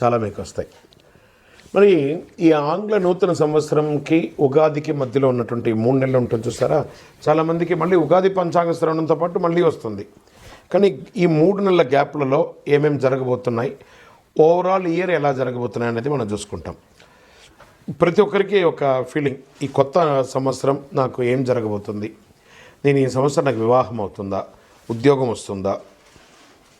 చాలా మీకు వస్తాయి మరి ఈ ఆంగ్ల నూతన సంవత్సరంకి ఉగాదికి మధ్యలో ఉన్నటువంటి మూడు నెలలు ఉంటుంది చూసారా చాలామందికి మళ్ళీ ఉగాది పంచాంగ శ్రవణంతో పాటు మళ్ళీ వస్తుంది. కానీ ఈ మూడు నెలల గ్యాప్లలో ఏమేమి జరగబోతున్నాయి? ఓవరాల్ ఇయర్ ఎలా జరగబోతున్నాయి అనేది మనం చూసుకుంటాం. ప్రతి ఒక్కరికి ఒక ఫీలింగ్. ఈ కొత్త సంవత్సరం నాకు ఏం జరగబోతుంది? నేను ఈ సంవత్సరం నాకు వివాహం అవుతుందా? ఉద్యోగం వస్తుందా?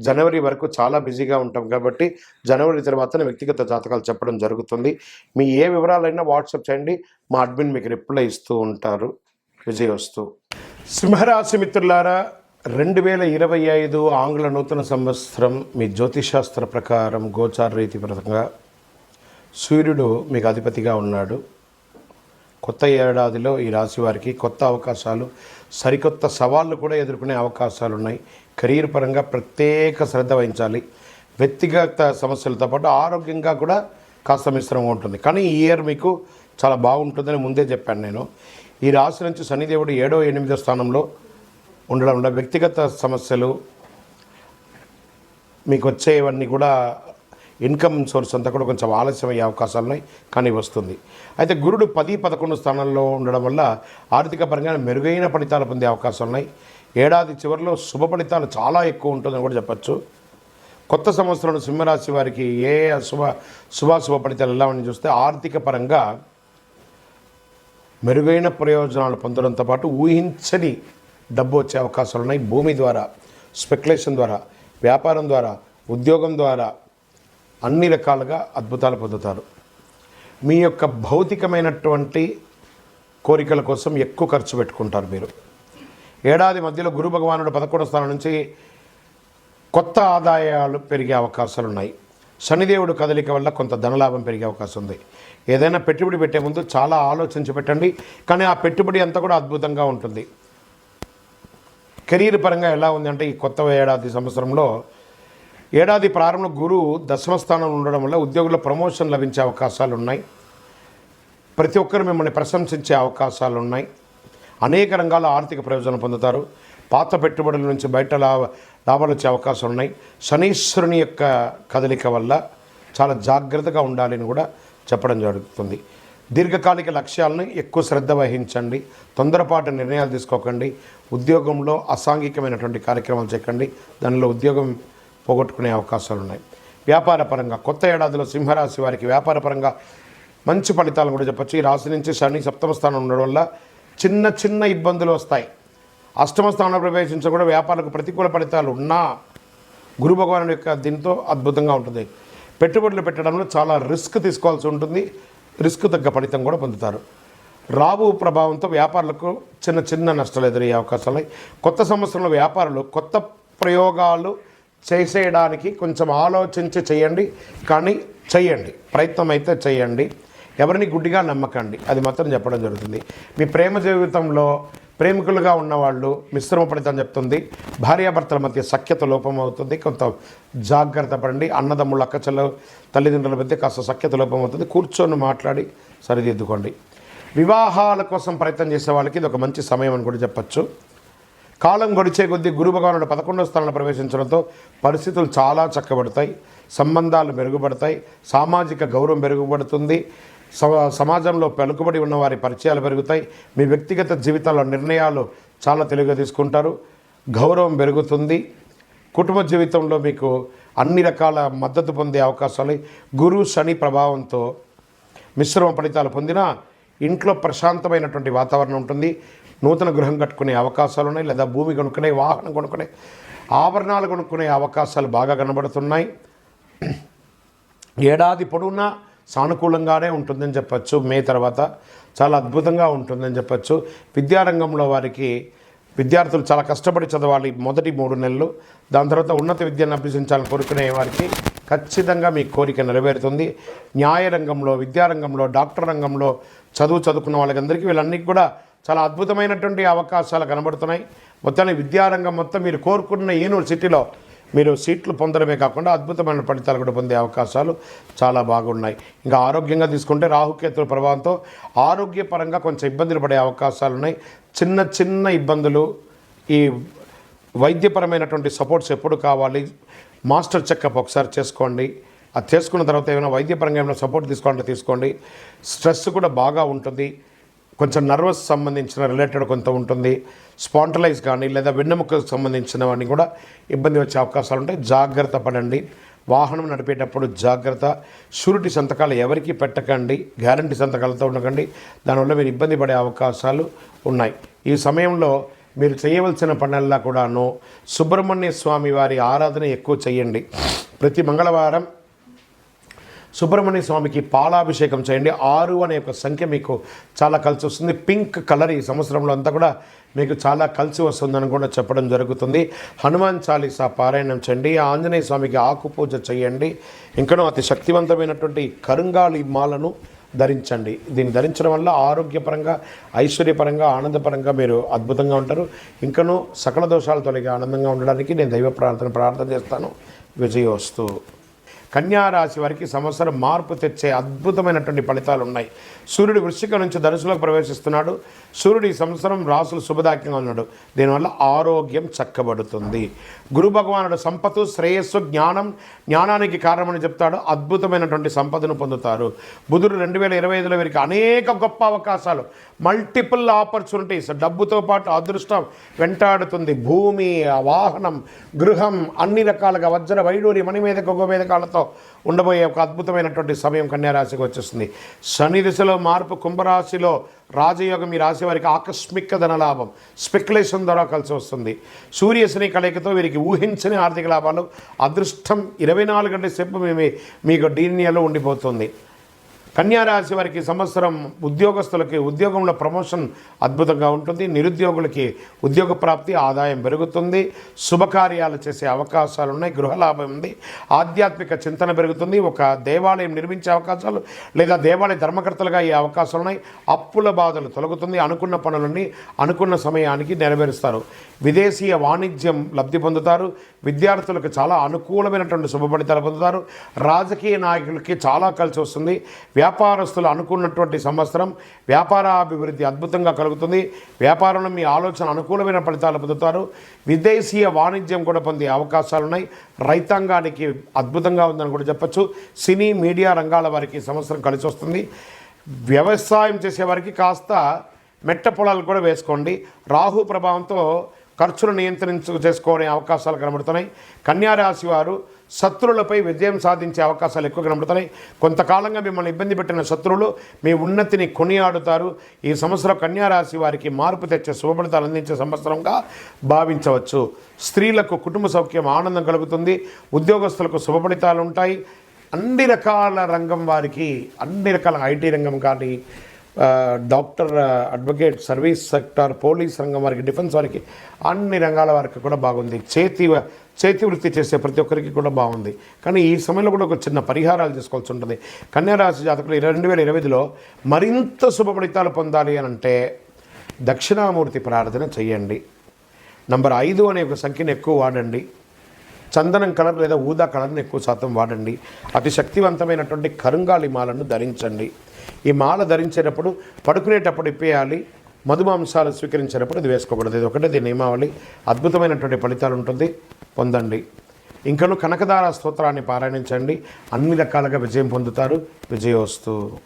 జనవరి వరకు చాలా బిజీగా ఉంటాం కాబట్టి జనవరి తర్వాత వ్యక్తిగత జాతకాలు చెప్పడం జరుగుతుంది. మీ ఏ వివరాలైనా వాట్సాప్ చేయండి మా అడ్మిన్ మీకు రిప్లై ఇస్తూ ఉంటారు. విజయవస్తు సింహరాశి మిత్రులారా రెండు వేల ఇరవై ఐదు ఆంగ్ల నూతన సంవత్సరం మీ జ్యోతిశాస్త్ర ప్రకారం గోచార రీతి పరంగా సూర్యుడు మీకు అధిపతిగా ఉన్నాడు. కొత్త ఏడాదిలో ఈ రాశి వారికి కొత్త అవకాశాలు సరికొత్త సవాళ్ళు కూడా ఎదుర్కొనే అవకాశాలు ఉన్నాయి కెరీర్ పరంగా ప్రత్యేక శ్రద్ధ వహించాలి. వ్యక్తిగత సమస్యలతో పాటు ఆరోగ్యంగా కూడా కాస్త మిశ్రమం ఉంటుంది. కానీ ఈ ఇయర్ మీకు చాలా బాగుంటుందని ముందే చెప్పాను నేను. ఈ రాశి నుంచి శనిదేవుడు ఏడో ఎనిమిదో స్థానంలో ఉండడం వల్ల వ్యక్తిగత సమస్యలు మీకు వచ్చేవన్నీ కూడా ఇన్కమ్ సోర్స్ అంతా కూడా కొంచెం ఆలస్యం అయ్యే అవకాశాలు ఉన్నాయి కానీ వస్తుంది. అయితే గురుడు పది పదకొండు స్థానాల్లో ఉండడం వల్ల ఆర్థిక పరంగా మెరుగైన ఫలితాలు పొందే అవకాశాలు ఉన్నాయి. ఏడాది చివరిలో శుభ ఫలితాలు చాలా ఎక్కువ ఉంటుందని కూడా చెప్పచ్చు. కొత్త సంవత్సరంలో సింహరాశి వారికి ఏ శుభ శుభాశుభ ఫలితాలు ఎలా అని చూస్తే ఆర్థిక పరంగా మెరుగైన ప్రయోజనాలు పొందడంతో పాటు ఊహించని డబ్బు వచ్చే అవకాశాలు ఉన్నాయి భూమి ద్వారా స్పెక్యులేషన్ ద్వారా వ్యాపారం ద్వారా ఉద్యోగం ద్వారా అన్ని రకాలుగా అద్భుతాలు పొందుతారు. మీ యొక్క భౌతికమైనటువంటి కోరికల కోసం ఎక్కువ ఖర్చు పెట్టుకుంటారు మీరు. ఏడాది మధ్యలో గురు భగవానుడు పదకొండు స్థానం నుంచి కొత్త ఆదాయాలు పెరిగే అవకాశాలు ఉన్నాయి శనిదేవుడు కదలిక వల్ల కొంత ధనలాభం పెరిగే అవకాశం ఉంది. ఏదైనా పెట్టుబడి పెట్టే ముందు చాలా ఆలోచించి పెట్టండి కానీ ఆ పెట్టుబడి అంతా కూడా అద్భుతంగా ఉంటుంది. కెరీర్ పరంగా ఎలా ఉంది అంటే ఈ కొత్త ఏడాది సంవత్సరంలో ఏడాది ప్రారంభంలో గురువు దశమ స్థానంలో ఉండడం వల్ల ఉద్యోగుల ప్రమోషన్ లభించే అవకాశాలు ఉన్నాయి. ప్రతి ఒక్కరు మిమ్మల్ని ప్రశంసించే అవకాశాలు ఉన్నాయి. అనేక రంగాల్లో ఆర్థిక ప్రయోజనం పొందుతారు. పాత పెట్టుబడుల నుంచి బయట లాభ లాభాలు వచ్చే అవకాశాలు ఉన్నాయి. శనీశ్వరుని యొక్క కదలిక వల్ల చాలా జాగ్రత్తగా ఉండాలని కూడా చెప్పడం జరుగుతుంది. దీర్ఘకాలిక లక్ష్యాలను ఎక్కువ శ్రద్ధ వహించండి. తొందరపాటు నిర్ణయాలు తీసుకోకండి. ఉద్యోగంలో అసాంఘికమైనటువంటి కార్యక్రమాలు చేయకండి. దానిలో ఉద్యోగం పోగొట్టుకునే అవకాశాలు ఉన్నాయి. వ్యాపారపరంగా కొత్త ఏడాదిలో సింహరాశి వారికి వ్యాపారపరంగా మంచి ఫలితాలు కూడా చెప్పచ్చు. ఈ రాశి నుంచి శని సప్తమ స్థానం ఉండడం వల్ల చిన్న చిన్న ఇబ్బందులు వస్తాయి. అష్టమ స్థానంలో ప్రవేశించిన కూడా వ్యాపారకు ప్రతికూల ఫలితాలు ఉన్నా గురు భగవాను యొక్క దీంతో అద్భుతంగా ఉంటుంది. పెట్టుబడులు పెట్టడంలో చాలా రిస్క్ తీసుకోవాల్సి ఉంటుంది. రిస్క్ తగ్గ ఫలితం కూడా పొందుతారు. రాబు ప్రభావంతో వ్యాపారులకు చిన్న చిన్న నష్టాలు ఎదురయ్యే అవకాశాలు ఉన్నాయి. కొత్త సంవత్సరంలో వ్యాపారులు కొత్త ప్రయోగాలు చేసేయడానికి కొంచెం ఆలోచించి చేయండి కానీ చేయండి. ప్రయత్నం అయితే చేయండి. ఎవరిని గుడ్డిగా నమ్మకండి. అది మాత్రం చెప్పడం జరుగుతుంది. మీ ప్రేమ జీవితంలో ప్రేమికులుగా ఉన్నవాళ్ళు మిశ్రమ ఫలితం చెప్తుంది. భార్యాభర్తల మధ్య సఖ్యత లోపం అవుతుంది కొంత జాగ్రత్త పడండి. అన్నదమ్ముళ్ళు అక్కచెల్ల తల్లిదండ్రుల మధ్య కాస్త సఖ్యత లోపం అవుతుంది కూర్చొని మాట్లాడి సరిదిద్దుకోండి. వివాహాల కోసం ప్రయత్నం చేసే వాళ్ళకి ఇది ఒక మంచి సమయం అని కూడా చెప్పచ్చు. కాలం గడిచే కొద్దీ గురు భగవానుడు పదకొండో స్థానంలో ప్రవేశించడంతో పరిస్థితులు చాలా చక్కబడతాయి. సంబంధాలు మెరుగుపడతాయి. సామాజిక గౌరవం మెరుగుపడుతుంది. సమాజంలో పలుకుబడి ఉన్న వారి పరిచయాలు పెరుగుతాయి. మీ వ్యక్తిగత జీవితాల్లో నిర్ణయాలు చాలా తెలివిగా తీసుకుంటారు. గౌరవం పెరుగుతుంది. కుటుంబ జీవితంలో మీకు అన్ని రకాల మద్దతు పొందే అవకాశాలు గురు శని ప్రభావంతో మిశ్రమ ఫలితాలు పొందినా ఇంట్లో ప్రశాంతమైనటువంటి వాతావరణం ఉంటుంది. నూతన గృహం కట్టుకునే అవకాశాలు ఉన్నాయి లేదా భూమి కొనుక్కునే వాహనం కొనుక్కునే ఆభరణాలు కొనుక్కునే అవకాశాలు బాగా కనబడుతున్నాయి. ఏడాది పొడవునా సానుకూలంగానే ఉంటుందని చెప్పచ్చు. మే తర్వాత చాలా అద్భుతంగా ఉంటుందని చెప్పచ్చు. విద్యారంగంలో వారికి విద్యార్థులు చాలా కష్టపడి చదవాలి మొదటి మూడు నెలలు. దాని తర్వాత ఉన్నత విద్యను అభ్యసించాలని కోరుకునే వారికి ఖచ్చితంగా మీ కోరిక నెరవేరుతుంది. న్యాయ రంగంలో విద్యారంగంలో డాక్టర్ రంగంలో చదువు చదువుకున్న వాళ్ళకందరికీ వీళ్ళన్నీ కూడా చాలా అద్భుతమైనటువంటి అవకాశాలు కనబడుతున్నాయి. మొత్తాన్ని విద్యారంగం మొత్తం మీరు కోరుకున్న యూనివర్సిటీలో మీరు సీట్లు పొందడమే కాకుండా అద్భుతమైన ఫలితాలు కూడా పొందే అవకాశాలు చాలా బాగున్నాయి. ఇంకా ఆరోగ్యంగా తీసుకుంటే రాహుకేతుల ప్రభావంతో ఆరోగ్యపరంగా కొంచెం ఇబ్బందులు పడే అవకాశాలు ఉన్నాయి. చిన్న చిన్న ఇబ్బందులు ఈ వైద్యపరమైనటువంటి సపోర్ట్స్ ఎప్పుడు కావాలి మాస్టర్ చెకప్ ఒకసారి చేసుకోండి. అది చేసుకున్న తర్వాత ఏమైనా వైద్యపరంగా ఏమైనా సపోర్ట్ తీసుకోవాలంటే తీసుకోండి. స్ట్రెస్ కూడా బాగా ఉంటుంది. కొంచెం నర్వస్ సంబంధించిన రిలేటెడ్ కొంత ఉంటుంది. స్పాంటలైజ్ కానీ లేదా వెన్నెముకకు సంబంధించినవన్నీ కూడా ఇబ్బంది వచ్చే అవకాశాలు ఉంటాయి. జాగ్రత్త పడండి. వాహనం నడిపేటప్పుడు జాగ్రత్త. షూరిటీ సంతకాలు ఎవరికి పెట్టకండి. గ్యారంటీ సంతకాలతో ఉండకండి. దానివల్ల మీరు ఇబ్బంది పడే అవకాశాలు ఉన్నాయి. ఈ సమయంలో మీరు చేయవలసిన పనుల్లో కూడాను సుబ్రహ్మణ్య స్వామి వారి ఆరాధన ఎక్కువ చేయండి. ప్రతి మంగళవారం సుబ్రహ్మణ్య స్వామికి పాలాభిషేకం చేయండి. ఆరు అనే ఒక సంఖ్య మీకు చాలా కలిసి వస్తుంది. పింక్ కలర్ ఈ సంవత్సరంలో అంతా కూడా మీకు చాలా కలిసి వస్తుందని కూడా చెప్పడం జరుగుతుంది. హనుమాన్ చాలీసా పారాయణం చేయండి. ఆంజనేయ స్వామికి ఆకు పూజ చేయండి. ఇంకనూ అతి శక్తివంతమైనటువంటి కరుంగాళి మాలను ధరించండి. దీన్ని ధరించడం వల్ల ఆరోగ్యపరంగా ఐశ్వర్యపరంగా ఆనందపరంగా మీరు అద్భుతంగా ఉంటారు. ఇంకనూ సకల దోషాలు తొలగి ఆనందంగా ఉండడానికి నేను దైవ ప్రార్థన ప్రార్థన చేస్తాను. విజయోస్తు. కన్యారాశి వారికి సంవత్సరం మార్పు తెచ్చే అద్భుతమైనటువంటి ఫలితాలు ఉన్నాయి. సూర్యుడు వృశ్చిక నుంచి ధనుసులోకి ప్రవేశిస్తున్నాడు. సూర్యుడు ఈ సంవత్సరం రాసులు శుభదాక్యంగా ఉన్నాడు. దీనివల్ల ఆరోగ్యం చక్కబడుతుంది. గురు భగవానుడు సంపత్తు శ్రేయస్సు జ్ఞానం జ్ఞానానికి కారణమని చెప్తాడు. అద్భుతమైనటువంటి సంపదను పొందుతారు. బుధుడు రెండు వేల ఇరవై ఐదులో వీరికి అనేక గొప్ప అవకాశాలు మల్టిపుల్ ఆపర్చునిటీస్ డబ్బుతో పాటు అదృష్టం వెంటాడుతుంది. భూమి వాహనం గృహం అన్ని రకాలుగా వజ్ర వైడూరి మణిమేద గొగ్గమేదకాలతో ఉండబోయే ఒక అద్భుతమైనటువంటి సమయం కన్యారాశికి వచ్చేస్తుంది. శని దిశలో మార్పు కుంభరాశిలో రాజయోగం ఈ రాశి వారికి ఆకస్మిక ధనలాభం స్పెక్యులేషన్ ద్వారా కలిసి వస్తుంది. సూర్యశని కలయికతో వీరికి ఊహించని ఆర్థిక లాభాలు అదృష్టం ఇరవై నాలుగు గంటల సేపు మేము మీకు డీనియాలో ఉండిపోతుంది. కన్యారాశి వారికి సంవత్సరం ఉద్యోగస్తులకి ఉద్యోగంలో ప్రమోషన్ అద్భుతంగా ఉంటుంది. నిరుద్యోగులకి ఉద్యోగ ప్రాప్తి ఆదాయం పెరుగుతుంది. శుభకార్యాలు చేసే అవకాశాలు ఉన్నాయి. గృహలాభం ఉంది. ఆధ్యాత్మిక చింతన పెరుగుతుంది. ఒక దేవాలయం నిర్మించే అవకాశాలు లేదా దేవాలయ ధర్మకర్తలుగా అయ్యే అవకాశాలు ఉన్నాయి. అప్పుల బాధలు తొలగుతుంది. అనుకున్న పనులన్నీ అనుకున్న సమయానికి నెరవేరుస్తారు. విదేశీయ వాణిజ్యం లబ్ధి పొందుతారు. విద్యార్థులకు చాలా అనుకూలమైనటువంటి శుభ ఫలితాలు పొందుతారు. రాజకీయ నాయకులకి చాలా కలిసి వస్తుంది. వ్యాపారస్తులు అనుకున్నటువంటి సంవత్సరం వ్యాపార అభివృద్ధి అద్భుతంగా కలుగుతుంది. వ్యాపారంలో మీ ఆలోచన అనుకూలమైన ఫలితాలు పొందుతారు. విదేశీయ వాణిజ్యం కూడా పొందే అవకాశాలు ఉన్నాయి. రైతాంగానికి అద్భుతంగా ఉందని కూడా చెప్పచ్చు. సినీ మీడియా రంగాల వారికి సంవత్సరం కలిసి వస్తుంది. వ్యవసాయం చేసేవారికి కాస్త మెట్ట పొలాలు కూడా వేసుకోండి. రాహు ప్రభావంతో ఖర్చులు నియంత్రించు చేసుకునే అవకాశాలు కనబడుతున్నాయి. కన్యారాశి వారు శత్రువులపై విజయం సాధించే అవకాశాలు ఎక్కువ కనబడుతున్నాయి. కొంతకాలంగా మిమ్మల్ని ఇబ్బంది పెట్టిన శత్రువులు మీ ఉన్నతిని కొనియాడుతారు. ఈ సంవత్సరం కన్యారాశి వారికి మార్పు తెచ్చే శుభఫలితాలు అందించే సంవత్సరంగా భావించవచ్చు. స్త్రీలకు కుటుంబ సౌఖ్యం ఆనందం కలుగుతుంది. ఉద్యోగస్తులకు శుభఫలితాలు ఉంటాయి. అన్ని రకాల రంగం వారికి అన్ని రకాల ఐటీ రంగం కానీ doctor advocate service sector police రంగం వారికి డిఫెన్స్ వారికి అన్ని రంగాల వారికి కూడా బాగుంది. చేతి చేతి వృత్తి చేసే ప్రతి ఒక్కరికి కూడా బాగుంది. కానీ ఈ సమయంలో కూడా ఒక చిన్న పరిహారాలు చేసుకోవాల్సి ఉంటుంది. కన్యారాశి జాతకులు రెండు వేల ఇరవైలో మరింత శుభ ఫలితాలు పొందాలి అని అంటే దక్షిణామూర్తి ప్రార్థన చేయండి. నంబర్ ఐదు అనే ఒక సంఖ్యను ఎక్కువ వాడండి. చందనం కలర్ లేదా ఊదా కలర్ని ఎక్కువ శాతం వాడండి. అతి శక్తివంతమైనటువంటి కరుంగాలి మాలను ధరించండి. ఈ మాల ధరించేటప్పుడు పడుకునేటప్పుడు ఇప్పేయాలి. మధుమాంసాలు స్వీకరించేటప్పుడు ఇది వేసుకోకూడదు. ఇది ఒకటే దీని నియమావళి. అద్భుతమైనటువంటి ఫలితాలు ఉంటుంది. పొందండి. ఇంకను కనకదార స్తోత్రాన్ని పారాయణించండి. అన్ని రకాలుగా విజయం పొందుతారు. విజయోస్తు.